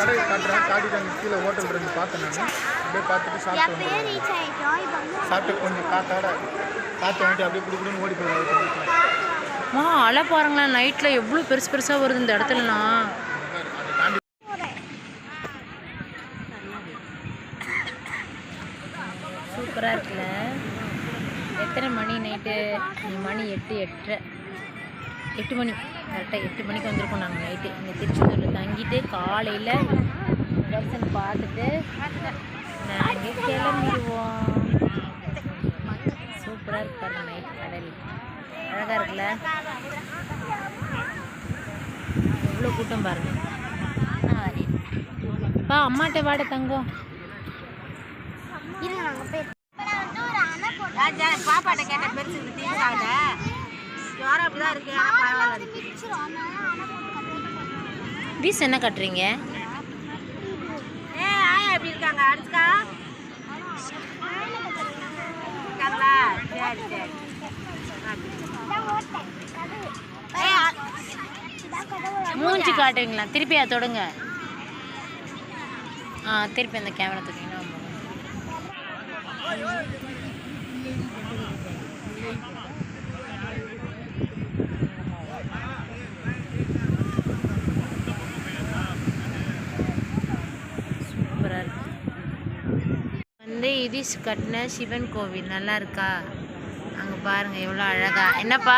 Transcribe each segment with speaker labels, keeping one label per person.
Speaker 1: கடை காட்டுறேன். காட்டிட்டு அங்கே கீழே ஹோட்டல் இருந்து பார்த்தேன் நான். அப்படியே பார்த்துட்டு சாப்பிட்டு சாப்பிட்டு கொஞ்சம் காத்தோட காற்று வாங்கிட்டு அப்படியே குடி குடின்னு ஓடி போயிடுவாங்க
Speaker 2: மா அலை பாருங்களேன் நைட்டில் எவ்வளோ பெருசு பெருசாக வருது இந்த
Speaker 1: தாண்டி
Speaker 2: சூப்பராக இருக்குல்ல. எத்தனை மணி நைட்டு மணி எட்டு எட்டரை. எட்டு மணி கரெக்டாக எட்டு மணிக்கு வந்திருக்கோம் நாங்கள் நைட்டு இங்கே திருச்செந்தூரில் தங்கிட்டு காலையில் தரிசனம் பார்த்துட்டு நாங்கள் கிளம்பிடுவோம். சூப்பராக இருக்கு நைட் கடல். அழகாக இருக்குல்ல? எவ்வளோ கூட்டம் பாருங்க. பா அம்மாட்ட வாட தங்கம்.
Speaker 3: பாப்பாட்ட கேட்ட பெருசு அப்புறம் வந்து ஒரு அணை போட்டு
Speaker 4: பாப்பாட்ட கேட்டேன் பெருசு இந்த இருக்கு பரவாயில்ல.
Speaker 3: கட்டிட்டு
Speaker 2: வீஸ் என்ன கட்டுறீங்க?
Speaker 4: ஏ ஆயா எப்படி இருக்காங்க? அனுஷ்கா இருக்காங்களா? சரி சரி.
Speaker 3: ஏய், அ- இதான் கதவு.
Speaker 2: மூஞ்சி காட்டுவீங்களா? திருப்பி அதை தொடுங்க. ஆ திருப்பி அந்த கேமரா தூக்கிங்கன்னா சூப்பராக இருக்கு வந்து கட்டின சிவன் கோவில் நல்லா இருக்கா அங்கே பாருங்க எவ்வளோ அழகா. என்னப்பா?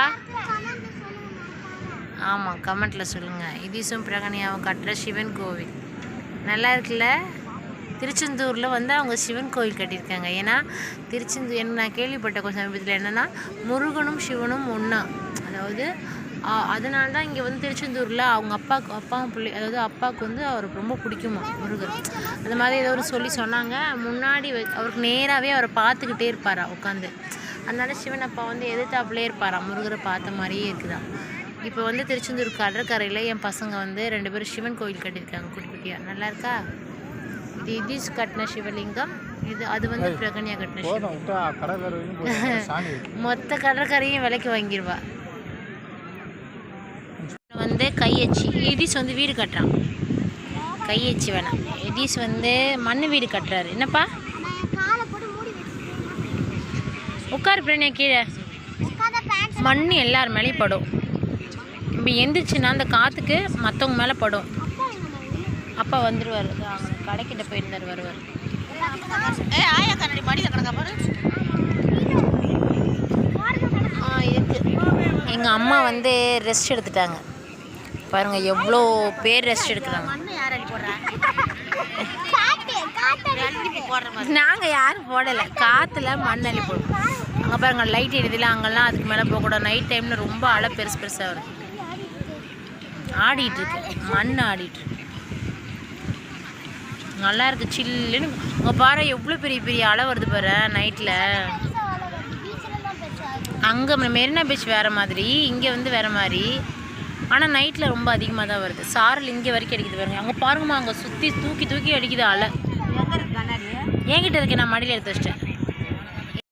Speaker 2: ஆமாம் கமெண்ட்டில் சொல்லுங்கள் இதீசும் பிரகனியாவும் கட்டுற சிவன் கோவில். நல்லா இருக்குல்ல திருச்செந்தூரில் வந்து அவங்க சிவன் கோவில் கட்டியிருக்காங்க. ஏன்னா திருச்செந்தூர் என்ன நான் கேள்விப்பட்ட கொஞ்சம் சமீபத்தில் என்னென்னா முருகனும் சிவனும் ஒன்றா அதாவது அதனால தான் இங்கே வந்து திருச்செந்தூரில் அவங்க அப்பாவுக்கு அப்பாவும் பிள்ளை அதாவது அப்பாவுக்கு வந்து அவருக்கு ரொம்ப பிடிக்குமா முருகர். அந்த மாதிரி ஏதோ ஒரு சொல்லி சொன்னாங்க. முன்னாடி வ- அவருக்கு நேராகவே அவரை பார்த்துக்கிட்டே இருப்பாரா உட்காந்து அதனால சிவன் அப்பா வந்து எதிர்த்தாப்புலே இருப்பாராம் முருகரை பார்த்த மாதிரியே இருக்குதாம் இப்போ வந்து திருச்செந்தூர் கடற்கரையில் என் பசங்க வந்து ரெண்டு பேரும் சிவன் கோயில் கட்டியிருக்காங்க குட்டி குட்டியாக நல்லா இருக்கா? இது இதீஸ் கட்டின சிவலிங்கம் இது அது வந்து பிரகன்யா கட்டின மொத்த கடற்கரையும் விலைக்கு வாங்கிடுவா வந்து கையச்சி. எதீஸ் வந்து வீடு கட்டுறான். கையச்சி வேணாம். எதீஸ் வந்து மண் வீடு கட்டுறாரு. என்னப்பா? உட்கார் பிரணியா
Speaker 3: உட்காரு கீழே.
Speaker 2: மண் எல்லார் மேலேயும் படும். இப்போ எந்திரிச்சுன்னா அந்த காற்றுக்கு மற்றவங்க மேலே படும்.
Speaker 3: அப்பா
Speaker 2: வந்துடுவார் அவங்க கடைக்கிட்ட போயிருந்தார் வருவார்.
Speaker 4: ஏ ஆயா கண்ணாடி மடியில் பாரு.
Speaker 2: எங்கள் அம்மா வந்து ரெஸ்ட் எடுத்துட்டாங்க. பாருங்க எவ்வளோ பேர் ரெஸ்ட் எடுக்கிறாங்க.
Speaker 4: மண்ணு
Speaker 2: நாங்கள் யாரும் போடலை. காற்றுல மண் அள்ளி போடுவோம். அங்கே பாருங்க லைட் எரியுதுல அங்கெல்லாம் அதுக்கு மேலே போகக்கூடாது நைட் டைமில் ரொம்ப அலை பெருசு பெருசாக வரும். ஆடிட்டு இருக்கு. மண் ஆடிட்டு இருக்கு. நல்லா இருக்கு சில்லுன்னு அங்கே பாரு எவ்வளோ பெரிய பெரிய அலை வருது பாரு நைட்டில் அங்கே மெரினா பீச் வேறு மாதிரி இங்கே வந்து வேறு மாதிரி. ஆனால் நைட்டில் ரொம்ப அதிகமாக தான் வருது. சாரல் இங்கே வரைக்கும் அடிக்குது பாருங்க. அங்கே பாருங்கம்மா அங்கே சுற்றி தூக்கி தூக்கி அடிக்குது அலை என்கிட்ட இருக்கு நான் மடியில் எடுத்து வச்சிட்டேன்.